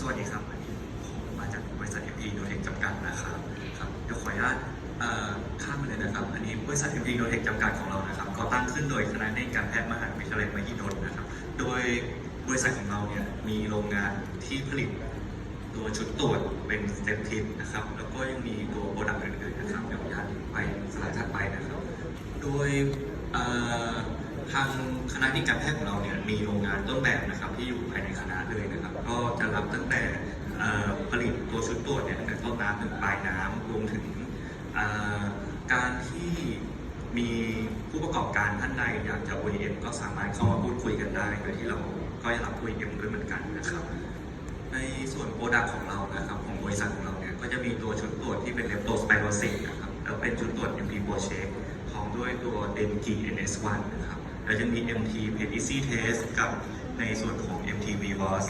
สวัสดีครับอันนี้ผมมาจากบริษัท MP n o t e c h จำกัดนะครับครับเดี๋ยวขออนุญาตข้ามมาเลยนะครับ อันนี้บริษัท MP n o t e c h จำกัดของเรานะครับก่อตั้งขึ้นโดยคณะในการแพทย์มหาวิทยาลัยมหิดลนะครับ โดยบริษัทของเราเนี่ยมีโรงงานที่ผลิตตัวชุดตรวจเป็นสเต็ปทิปนะครับ แล้วก็ยังมีตัวโปรดักต์อื่นๆนะครับเดี๋ยวขออนุญาตไปสไลด์ถัดไปนะครับ โดยทางคณะนิติการแพทย์ของเราเนี่ยมีโรงงานต้นแบบนะครับที่อยู่ภายในคณะเลยนะครับ ตั้งแต่ผลิตตัวชุดตรวจเนี่ยตั้งแต่ต้นน้ำถึงปลายน้ำรวมถึงการที่มีผู้ประกอบการท่านใดอยากจะ OEM ก็สามารถเข้ามาพูดคุยกันได้ โดยที่เราก็จะรับ OEM ด้วยเหมือนกันนะครับ ในส่วนโปรดักต์ของเรานะครับของบริษัทของเราเนี่ยก็จะมีตัวชุดตรวจที่เป็นเลปโตสไปโรซิสนะครับแล้วเป็นชุดตรวจ MT โปรเชคพร้อมด้วยตัว DENG NS1 นะครับแล้วยังมี MT p e t Easy Test กับในส่วนของ MT VVOS